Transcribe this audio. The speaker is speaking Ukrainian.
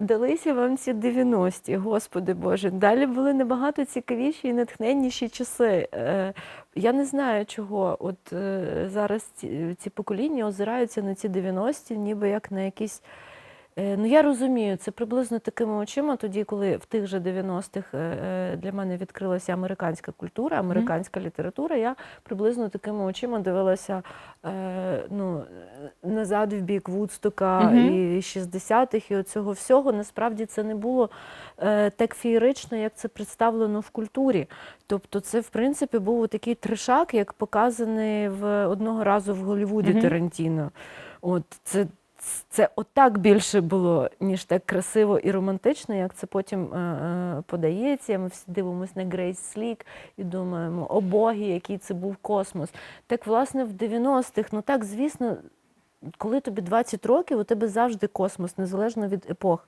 далися вам ці 90-ті, господи Боже. Далі були набагато цікавіші і натхненніші часи. Е, Я не знаю, чого. От е, зараз ці, покоління озираються на ці 90-ті, ніби як на якісь. Е, Ну, я розумію, це приблизно такими очима, тоді, коли в тих же 90-х е, е, для мене відкрилася американська культура, американська література, я приблизно такими очима дивилася ну, назад в бік Вудстока Мгм. і 60-х, і оцього всього. Насправді це не було так феєрично, як це представлено в культурі. Тобто, це, в принципі, був такий тришак, як показаний в одного разу в Голлівуді Мгм. Тарантіно. От це. Це отак більше було, ніж так красиво і романтично, як це потім е, е, подається. Ми всі дивимося на Грейс Слік і думаємо, о боги, який це був космос. Так, власне, в 90-х, ну так, звісно, коли тобі 20 років, у тебе завжди космос, незалежно від епох.